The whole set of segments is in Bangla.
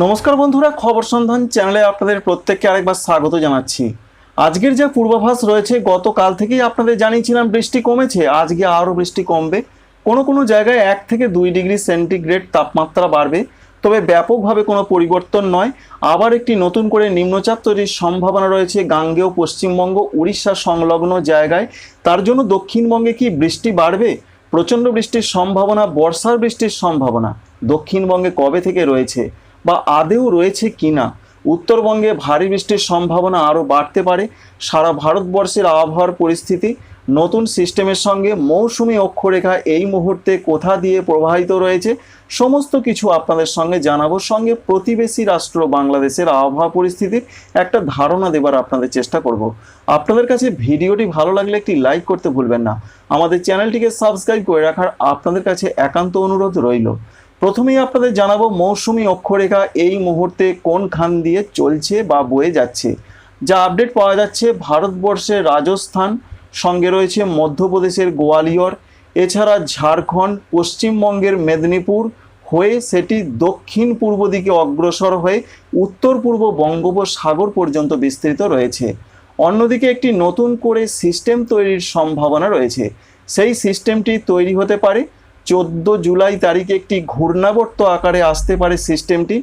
নমস্কার বন্ধুরা, খবর সন্ধান চ্যানেলে আপনাদের প্রত্যেককে আরেকবার স্বাগত জানাচ্ছি। আজকের যে পূর্বাভাস রয়েছে, গতকাল থেকেই আপনাদের জানিয়েছিলাম বৃষ্টি কমেছে, আজকে আরও বৃষ্টি কমবে। কোনো কোনো জায়গায় এক থেকে দুই ডিগ্রি সেন্টিগ্রেড তাপমাত্রা বাড়বে, তবে ব্যাপকভাবে কোনো পরিবর্তন নয়। আবার একটি নতুন করে নিম্নচাপ তৈরির সম্ভাবনা রয়েছে গাঙ্গেয় পশ্চিমবঙ্গ, উড়িষ্যা সংলগ্ন জায়গায়। তার জন্য দক্ষিণবঙ্গে কি বৃষ্টি বাড়বে? প্রচণ্ড বৃষ্টির সম্ভাবনা, বর্ষার বৃষ্টির সম্ভাবনা দক্ষিণবঙ্গে কবে থেকে রয়েছে? বা আদেও রয়েছে কিনা? উত্তরবঙ্গে ভারী বৃষ্টির সম্ভাবনা আরও বাড়তে পারে। সারা ভারতবর্ষের আবহাওয়ার পরিস্থিতি, নতুন সিস্টেমের সঙ্গে মৌসুমি অক্ষরেখা এই মুহূর্তে কোথা দিয়ে প্রবাহিত রয়েছে, সমস্ত কিছু আপনাদের সঙ্গে জানাব। সঙ্গে প্রতিবেশী রাষ্ট্র বাংলাদেশের আবহাওয়া পরিস্থিতির একটা ধারণা দেবার আপনাদের চেষ্টা করব। আপনাদের কাছে ভিডিওটি ভালো লাগলে একটি লাইক করতে ভুলবেন না। আমাদের চ্যানেলটিকে সাবস্ক্রাইব করে রাখার আপনাদের কাছে একান্ত অনুরোধ রইল। প্রথমেই আপনাদের জানাব মৌসুমি অক্ষরেখা এই মুহূর্তে কোন খান দিয়ে চলছে বা বয়ে যাচ্ছে। যা আপডেট পাওয়া যাচ্ছে ভারতবর্ষের রাজস্থান, সঙ্গে রয়েছে মধ্যপ্রদেশের গোয়ালিয়র, এছাড়া ঝাড়খণ্ড, পশ্চিমবঙ্গের মেদিনীপুর হয়ে সেটি দক্ষিণ পূর্ব দিকে অগ্রসর হয়ে উত্তর পূর্ব বঙ্গোপসাগর পর্যন্ত বিস্তৃত রয়েছে। অন্যদিকে একটি নতুন করে সিস্টেম তৈরির সম্ভাবনা রয়েছে। সেই সিস্টেমটি তৈরি হতে পারে চোদ্দ জুলাই তারিখে একটি ঘূর্ণাবর্ত আকারে আসতে পারে সিস্টেমটি।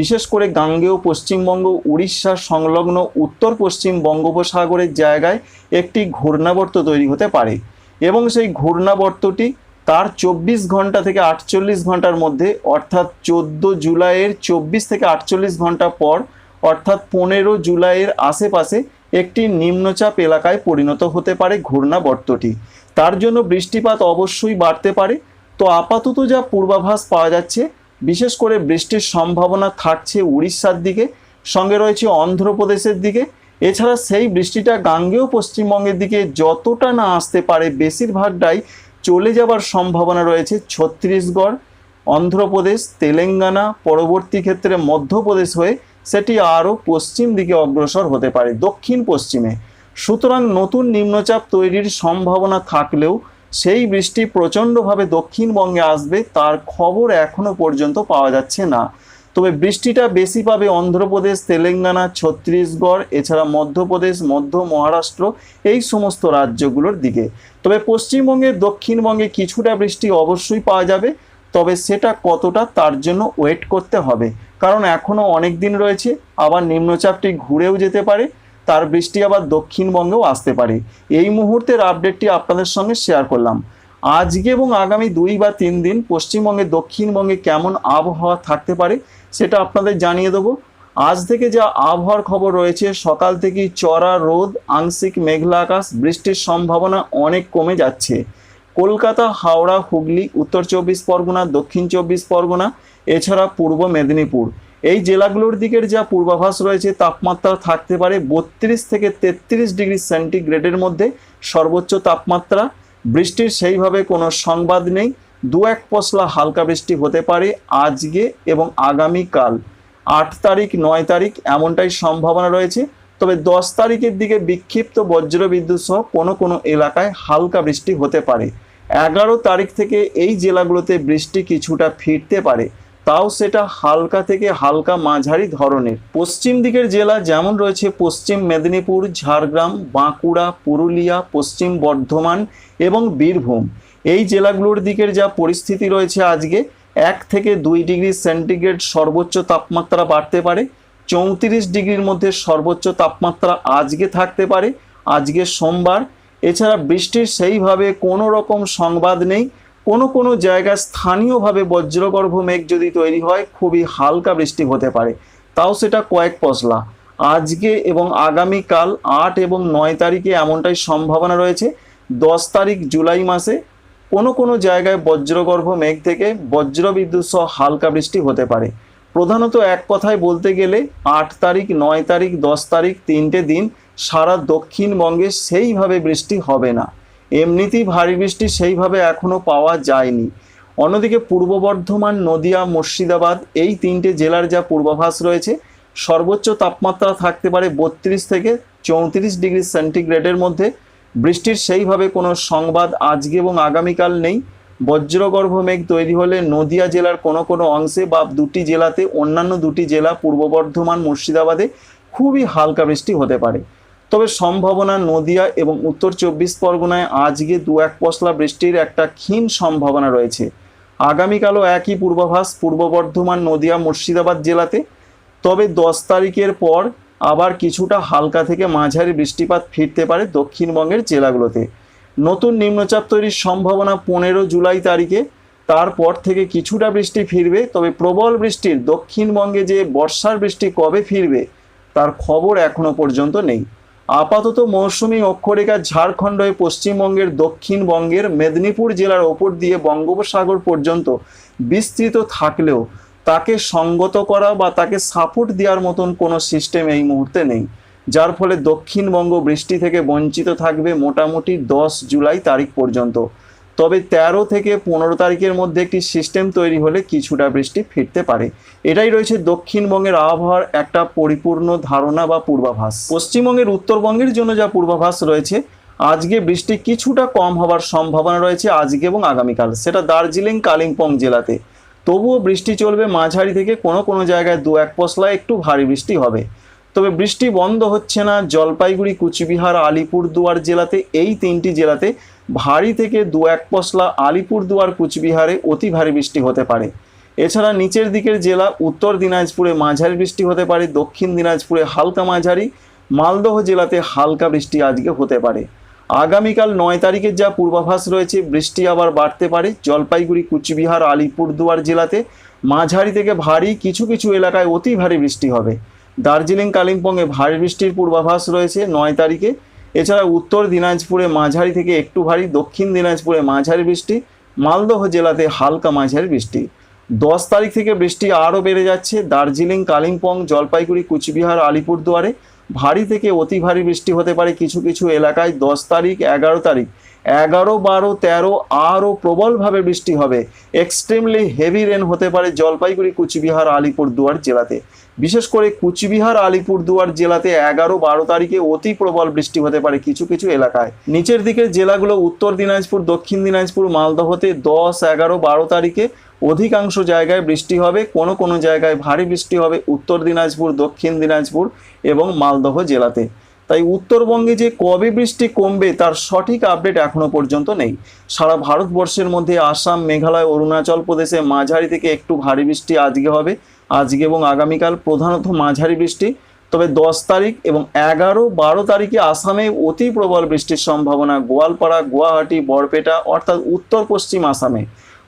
বিশেষ করে গাঙ্গেয় পশ্চিমবঙ্গ, উড়িষ্যা সংলগ্ন উত্তর পশ্চিম বঙ্গোপসাগরের জায়গায় একটি ঘূর্ণাবর্ত তৈরি হতে পারে এবং সেই ঘূর্ণাবর্তটি তার চব্বিশ ঘণ্টা থেকে আটচল্লিশ ঘণ্টার মধ্যে, অর্থাৎ চোদ্দ জুলাইয়ের চব্বিশ থেকে আটচল্লিশ ঘণ্টা পর, অর্থাৎ পনেরো জুলাইয়ের আশেপাশে একটি নিম্নচাপ এলাকায় পরিণত হতে পারে ঘূর্ণাবর্তটি। তার জন্য বৃষ্টিপাত অবশ্যই বাড়তে পারে। তো আপাতত যা পূর্বাভাস পাওয়া যাচ্ছে, বিশেষ করে বৃষ্টির সম্ভাবনা থাকছে উড়িষ্যার দিকে, সঙ্গে রয়েছে অন্ধ্রপ্রদেশের দিকে। এছাড়া সেই বৃষ্টিটা গাঙ্গেয় পশ্চিমবঙ্গের দিকে যতটা না আসতে পারে, বেশিরভাগটাই চলে যাবার সম্ভাবনা রয়েছে ছত্তিশগড়, অন্ধ্রপ্রদেশ, তেলেঙ্গানা, পরবর্তী ক্ষেত্রে মধ্যপ্রদেশ হয়ে সেটি আরও পশ্চিম দিকে অগ্রসর হতে পারে, দক্ষিণ পশ্চিমে। সুতরাং নতুন নিম্নচাপ তৈরির সম্ভাবনা থাকলেও সেই বৃষ্টি প্রচণ্ডভাবে দক্ষিণবঙ্গে আসবে, তার খবর এখনও পর্যন্ত পাওয়া যাচ্ছে না। তবে বৃষ্টিটা বেশি পাবে অন্ধ্রপ্রদেশ, তেলেঙ্গানা, ছত্তিশগড়, এছাড়া মধ্যপ্রদেশ, মধ্য মহারাষ্ট্র, এই সমস্ত রাজ্যগুলোর দিকে। তবে পশ্চিমবঙ্গের দক্ষিণবঙ্গে কিছুটা বৃষ্টি অবশ্যই পাওয়া যাবে, তবে সেটা কতটা তার জন্য ওয়েট করতে হবে। কারণ এখনও অনেক দিন রয়েছে, আবার নিম্নচাপটি ঘুরেও যেতে পারে। তার বৃষ্টি আবার দক্ষিণবঙ্গেও আসতে পারে। এই মুহূর্তের আপডেটটি আপনাদের সঙ্গে শেয়ার করলাম। আজকে এবং আগামী দুই বা তিন দিন পশ্চিমবঙ্গে দক্ষিণবঙ্গে কেমন আবহাওয়া থাকতে পারে সেটা আপনাদের জানিয়ে দেবো। আজ থেকে যা আবহাওয়ার খবর রয়েছে, সকাল থেকেই চড়া রোদ, আংশিক মেঘলা আকাশ, বৃষ্টির সম্ভাবনা অনেক কমে যাচ্ছে। কলকাতা, হাওড়া, হুগলি, উত্তর চব্বিশ পরগনা, দক্ষিণ চব্বিশ পরগনা, এছাড়া পূর্ব মেদিনীপুর। এই জেলাগুলোর দিকের যা পূর্বাভাস রয়েছে, তাপমাত্রা থাকতে পারে বত্রিশ থেকে তেত্রিশ ডিগ্রি সেন্টিগ্রেডের মধ্যে। সর্বোচ্চ তাপমাত্রা, বৃষ্টির সেইভাবে কোনো সংবাদ নেই। দু এক পশলা হালকা বৃষ্টি হতে পারে আজকে এবং আগামীকাল। আট তারিখ, নয় তারিখ এমনটাই সম্ভাবনা রয়েছে। তবে দশ তারিখের দিকে বিক্ষিপ্ত বজ্রবিদ্যুৎ সহ কোনো কোনো এলাকায় হালকা বৃষ্টি হতে পারে। এগারো তারিখ থেকে এই জেলাগুলোতে বৃষ্টি কিছুটা ফিরতে পারে। তাও সেটা হালকা থেকে হালকা মাঝারি ধরনের। পশ্চিম দিকের জেলা যেমন রয়েছে পশ্চিম মেদিনীপুর, ঝাড়গ্রাম, বাঁকুড়া, পুরুলিয়া, পশ্চিম বর্ধমান এবং বীরভূম। এই জেলাগুলোর দিকের যা পরিস্থিতি রয়েছে আজকে, এক থেকে দুই ডিগ্রি সেন্টিগ্রেড সর্বোচ্চ তাপমাত্রা বাড়তে পারে, চৌত্রিশ ডিগ্রির মধ্যে সর্বোচ্চ তাপমাত্রা আজকে থাকতে পারে, আজকে সোমবার। এছাড়া বৃষ্টির সেইভাবে কোনো রকম সংবাদ নেই কোনো কোনো জায়গায় স্থানীয়ভাবে বজ্রগর্ভ মেঘ যদি তৈরি হয়, খুবই হালকা বৃষ্টি হতে পারে। তাও সেটা কয়েক পশলা। আজকে এবং আগামীকাল আট এবং নয় তারিখে এমনটাই সম্ভাবনা রয়েছে। দশ তারিখ জুলাই মাসে কোনো কোনো জায়গায় বজ্রগর্ভ মেঘ থেকে বজ্রবিদ্যুৎ সহ হালকা বৃষ্টি হতে পারে। প্রধানত এক কথায় বলতে গেলে আট তারিখ, নয় তারিখ, দশ তারিখ, তিনটে দিন সারা দক্ষিণবঙ্গে সেইভাবে বৃষ্টি হবে না। এমনিতেই ভারী বৃষ্টি সেইভাবে এখনও পাওয়া যায়নি। অন্যদিকে পূর্ব বর্ধমান, নদিয়া, মুর্শিদাবাদ এই তিনটে জেলার যা পূর্বাভাস রয়েছে, সর্বোচ্চ তাপমাত্রা থাকতে পারে বত্রিশ থেকে চৌত্রিশ ডিগ্রি সেন্টিগ্রেডের মধ্যে। বৃষ্টির সেইভাবে কোনো সংবাদ আজকে এবং আগামীকাল নেই। বজ্রগর্ভ মেঘ তৈরি হলে নদিয়া জেলার কোনো কোনো অংশে বা দুটি জেলাতে, অন্যান্য দুটি জেলা পূর্ব বর্ধমান, মুর্শিদাবাদে খুবই হালকা বৃষ্টি হতে পারে। তবে সম্ভাবনা নদিয়া এবং উত্তর চব্বিশ পরগনায় আজকে দু এক পশলা বৃষ্টির একটা ক্ষীণ সম্ভাবনা রয়েছে। আগামীকালও একই পূর্বাভাস পূর্ব বর্ধমান, নদিয়া, মুর্শিদাবাদ জেলাতে। তবে দশ তারিখের পর আবার কিছুটা হালকা থেকে মাঝারি বৃষ্টিপাত ফিরতে পারে দক্ষিণবঙ্গের জেলাগুলোতে। নতুন নিম্নচাপ তৈরির সম্ভাবনা পনেরো জুলাই তারিখে। তারপর থেকে কিছুটা বৃষ্টি ফিরবে, তবে প্রবল বৃষ্টির দক্ষিণবঙ্গে যে বর্ষার বৃষ্টি কবে ফিরবে, তার খবর এখনও পর্যন্ত নেই। আপাতত মৌসুমি অক্ষরেখা ঝাড়খণ্ড হয়ে পশ্চিমবঙ্গের দক্ষিণবঙ্গের মেদিনীপুর জেলার ওপর দিয়ে বঙ্গোপসাগর পর্যন্ত বিস্তৃত থাকলেও তাকে সঙ্গত করা বা তাকে সাপোর্ট দেওয়ার মতন কোনো সিস্টেম এই মুহূর্তে নেই। যার ফলে দক্ষিণবঙ্গ বৃষ্টি থেকে বঞ্চিত থাকবে মোটামুটি দশ জুলাই তারিখ পর্যন্ত। তবে তেরো থেকে পনেরো তারিখের মধ্যে একটি সিস্টেম তৈরি হলে কিছুটা বৃষ্টি ফিরতে পারে। এটাই রয়েছে দক্ষিণবঙ্গের আবহাওয়ার একটা পরিপূর্ণ ধারণা বা পূর্বাভাস। পশ্চিমবঙ্গের উত্তরবঙ্গের জন্য যা পূর্বাভাস রয়েছে, আজকে বৃষ্টি কিছুটা কম হওয়ার সম্ভাবনা রয়েছে আজকে এবং আগামীকাল। সেটা দার্জিলিং, কালিম্পং জেলাতে। তবুও বৃষ্টি চলবে মাঝারি থেকে কোনো কোনো জায়গায় দু এক পশলা একটু ভারী বৃষ্টি হবে। তবে বৃষ্টি বন্ধ হচ্ছে না। জলপাইগুড়ি, কুচবিহার, আলিপুরদুয়ার জেলাতে, এই তিনটি জেলাতে ভারী থেকে দু এক পশলা আলিপুরদুয়ার কুচবিহারে অতি ভারী বৃষ্টি হতে পারে। এছাড়া নিচের দিকের জেলা উত্তর দিনাজপুরে মাঝারি বৃষ্টি হতে পারে, দক্ষিণ দিনাজপুরে হালকা মাঝারি, মালদহ জেলাতে হালকা বৃষ্টি আজকে হতে পারে। আগামীকাল নয় তারিখের যা পূর্বাভাস রয়েছে, বৃষ্টি আবার বাড়তে পারে। জলপাইগুড়ি, কুচবিহার, আলিপুরদুয়ার জেলাতে মাঝারি থেকে ভারী কিছু কিছু এলাকায় অতি ভারী বৃষ্টি হবে। দার্জিলিং, কালিম্পংয়ে ভারী বৃষ্টির পূর্বাভাস রয়েছে নয় তারিখে। এছাড়া উত্তর দিনাজপুরে মাঝারি থেকে একটু ভারী, দক্ষিণ দিনাজপুরে মাঝারি বৃষ্টি, মালদহ জেলাতে হালকা মাঝারি বৃষ্টি। দশ তারিখ থেকে বৃষ্টি আরও বেড়ে যাচ্ছে। দার্জিলিং, কালিম্পং, জলপাইগুড়ি, কুচবিহার, আলিপুরদুয়ারে ভারী থেকে অতি ভারী বৃষ্টি হতে পারে কিছু কিছু এলাকায়। দশ তারিখ, এগারো তারিখ এগারো, বারো, তেরো, আরও প্রবলভাবে বৃষ্টি হবে। এক্সট্রিমলি হেভি রেন হতে পারে জলপাইগুড়ি, কুচবিহার আলিপুরদুয়ার জেলাতে। বিশেষ করে কুচবিহার আলিপুরদুয়ার জেলাতে এগারো, বারো তারিখে অতি প্রবল বৃষ্টি হতে পারে কিছু কিছু এলাকায়। নিচের দিকের জেলাগুলো উত্তর দিনাজপুর, দক্ষিণ দিনাজপুর, মালদহতে দশ, এগারো, বারো তারিখে অধিকাংশ জায়গায় বৃষ্টি হবে। কোনো কোনো জায়গায় ভারী বৃষ্টি হবে উত্তর দিনাজপুর, দক্ষিণ দিনাজপুর এবং মালদহ জেলাতে। তাই উত্তরবঙ্গে যে কবে বৃষ্টি কমবে তার সঠিক আপডেট এখনও পর্যন্ত নেই। সারা ভারতবর্ষের মধ্যে আসাম, মেঘালয়, অরুণাচল প্রদেশে মাঝারি থেকে একটু ভারী বৃষ্টি আজকে হবে। আজকে এবং আগামীকাল প্রধানত মাঝারি বৃষ্টি। তবে দশ তারিখ এবং এগারো, বারো তারিখে আসামে অতি প্রবল বৃষ্টির সম্ভাবনা। গোয়ালপাড়া, গুয়াহাটি, বরপেটা অর্থাৎ উত্তর পশ্চিম আসামে।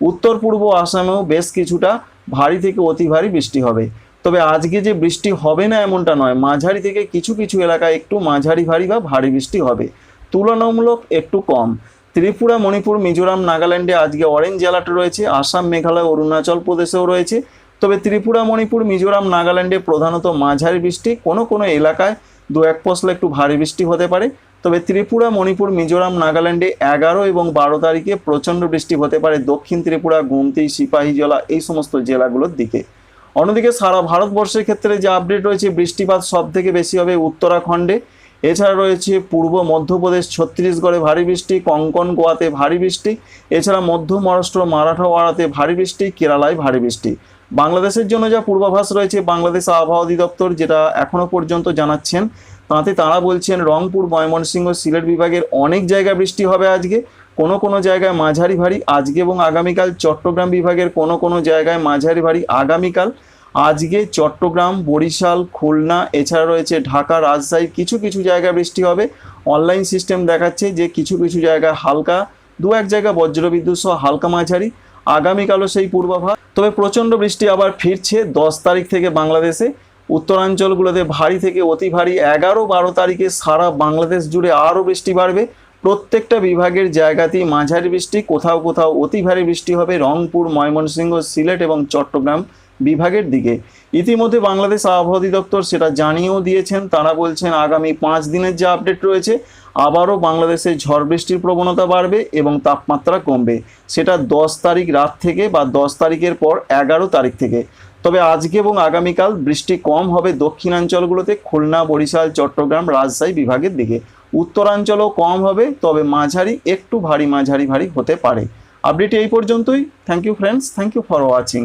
উত্তর পূর্ব আসামেও বেশ কিছুটা ভারী থেকে অতি ভারী বৃষ্টি হবে। তবে আজকে যে বৃষ্টি হবে না এমনটা নয়, মাঝারি থেকে কিছু কিছু এলাকায় একটু মাঝারি ভারী বা ভারী বৃষ্টি হবে। তুলনামূলক একটু কম। ত্রিপুরা, মণিপুর, মিজোরাম, নাগাল্যান্ডে আজকে অরেঞ্জ অ্যালার্ট রয়েছে। আসাম, মেঘালয়, অরুণাচল প্রদেশেও রয়েছে। তবে ত্রিপুরা, মণিপুর, মিজোরাম, নাগাল্যান্ডে প্রধানত মাঝারি বৃষ্টি। কোনো কোনো এলাকায় দু এক পশলা একটু ভারী বৃষ্টি হতে পারে। তবে ত্রিপুরা, মণিপুর, মিজোরাম, নাগাল্যান্ডে এগারো এবং বারো তারিখে প্রচণ্ড বৃষ্টি হতে পারে দক্ষিণ ত্রিপুরা, গুমতি, সিপাহীজলা এই সমস্ত জেলাগুলোর দিকে। অন্যদিকে সারা ভারতবর্ষের ক্ষেত্রে যে আপডেট রয়েছে, বৃষ্টিপাত সব থেকে বেশি হবে উত্তরাখণ্ডে। এছাড়া রয়েছে পূর্ব মধ্যপ্রদেশ, ছত্তিশগড়ে ভারী বৃষ্টি, কঙ্কন গোয়াতে ভারী বৃষ্টি। এছাড়া মধ্য মহারাষ্ট্র, মারাঠাওয়াড়াতে ভারী বৃষ্টি, কেরালায় ভারী বৃষ্টি। বাংলাদেশের জন্য যা পূর্বাভাস রয়েছে, বাংলাদেশ আবহাওয়া অধিদপ্তর যেটা এখনও পর্যন্ত জানাচ্ছেন, তাতে তারা বলছেন রংপুর, ময়মনসিংহ, সিলেট বিভাগের অনেক জায়গায় বৃষ্টি হবে আজকে। কোনো কোনো জায়গায় মাঝারি ভারী, আজকে এবং আগামীকাল চট্টগ্রাম বিভাগের কোনো কোনো জায়গায় মাঝারি ভারী, আগামীকাল আজকে চট্টগ্রাম, বরিশাল, খুলনা, এছাড়া রয়েছে ঢাকা, রাজশাহী, কিছু কিছু জায়গায় বৃষ্টি হবে। অনলাইন সিস্টেম দেখাচ্ছে যে কিছু কিছু জায়গায় হালকা, দু এক জায়গায় বজ্রবিদ্যুৎ সহ হালকা মাঝারি, আগামীকালও সেই পূর্বাভাস। তবে প্রচণ্ড বৃষ্টি আবার ফিরছে দশ তারিখ থেকে বাংলাদেশে। উত্তরাঞ্চলগুলোতে ভারী থেকে অতি ভারী এগারো বারো তারিখে সারা বাংলাদেশ জুড়ে আরও বৃষ্টি বাড়বে। প্রত্যেকটা বিভাগের জায়গাতেই মাঝারি বৃষ্টি, কোথাও কোথাও অতি ভারী বৃষ্টি হবে রংপুর, ময়মনসিংহ, সিলেট এবং চট্টগ্রাম বিভাগের দিকে। ইতিমধ্যে বাংলাদেশ আবহাওয়া অধিদপ্তর সেটা জানিয়েও দিয়েছেন। তারা বলছেন আগামী পাঁচ দিনের যে আপডেট রয়েছে, আবারও বাংলাদেশে ঝড় বৃষ্টির প্রবণতা বাড়বে এবং তাপমাত্রা কমবে। সেটা দশ তারিখ রাত থেকে বা দশ তারিখের পর এগারো তারিখ থেকে। তবে আজকে এবং আগামীকাল বৃষ্টি কম হবে দক্ষিণাঞ্চলগুলোতে খুলনা, বরিশাল, চট্টগ্রাম, রাজশাহী বিভাগের দিকে। উত্তরাঞ্চলও কম হবে, তবে মাঝারি, একটু ভারী মাঝারি ভারী হতে পারে। আপডেট এই পর্যন্তই। Thank you friends thank you for watching